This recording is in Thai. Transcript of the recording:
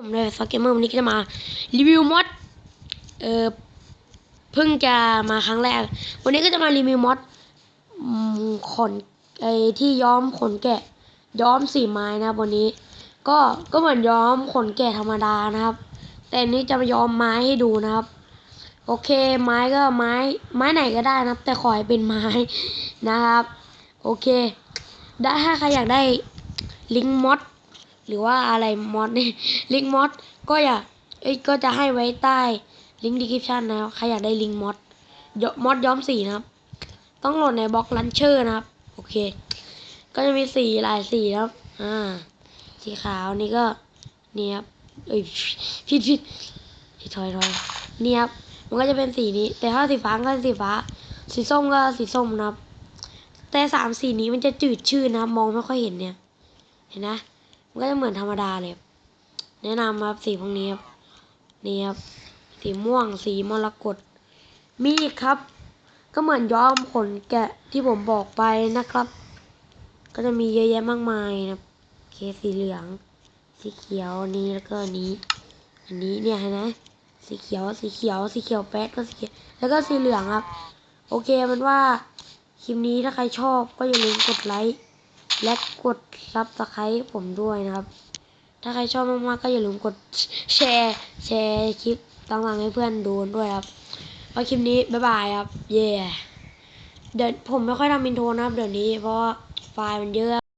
ผมเลยสเกมเมอร์วันนี้ก็จะมารีวิวมอดเออเพิ่งจะมาครั้งแรก วันนี้ก็จะมารีวิวมอดขนไอที่ย้อมขนแกะ ย้อมสีไม้นะวันนี้ ก็ก็เหมือนย้อมขนแกะธรรมดานะครับ แต่นนี้จะมาย้อมไม้ให้ดูนะครับ โอเคไม้ก็ไม้ ไม้ไหนก็ได้นะครับ แต่ขอให้เป็นไม้นะครับ โอเคได้ถ้าใครอยากได้ลิงก์มอด หรือว่าอะไรมอดนี่ลิงก์มอดก็อย่ากเอ้ยก็จะให้ไว้ใต้ลิงก์ดีคริปชันนะครับใครอยากได้ลิงก์มอดมอดย้อมสีนะครับ ต้องโหลดในบล็อกลันเชอร์นะครับโอเค ก็จะมีสีหลายสีนะครับ อ่า สีขาวนี่ก็นี่ครับเอ้ยผิดผิดผิดถอยถอยนี่ครับมันก็จะเป็นสีนี้ แต่ถ้าสีฟ้าก็สีฟ้า สีส้มก็สีส้มนะครับ แต่สามสีนี้มันจะจืดชืดนะครับมองไม่ค่อยเห็นเนี่ย เห็นนะ ก็จะเหมือนธรรมดาเลย แนะนำครับสีพวกนี้ครับนี่ครับสีม่วงสีมรกตมีครับ ก็เหมือนย้อมขนแกะที่ผมบอกไปนะครับ ก็จะมีเยอะแยะมากมายนะโอเคสีเหลือง สีเขียวนี้แล้วก็อันนี้ อันนี้เนี่ยเห็นไหมสีเขียวสีเขียว สีเขียวแป๊ดก็สีเขียวแล้วก็สีเหลืองครับ โอเคมันว่าคลิปนี้ถ้าใครชอบก็อย่าลืมกดไลค์ และกดซับสไครต์ผมด้วยนะครับ ถ้าใครชอบมากๆก็อย่าลืมกดแชร์แชร์คลิปต่างๆให้เพื่อนดูด้วยครับเอาคลิปนี้บ๊ายบายครับ เย่เดี๋ยวผมไม่ค่อยทำอินโทรนะครับเดี๋ยวนี้เพราะว่าไฟล์มันเยอะ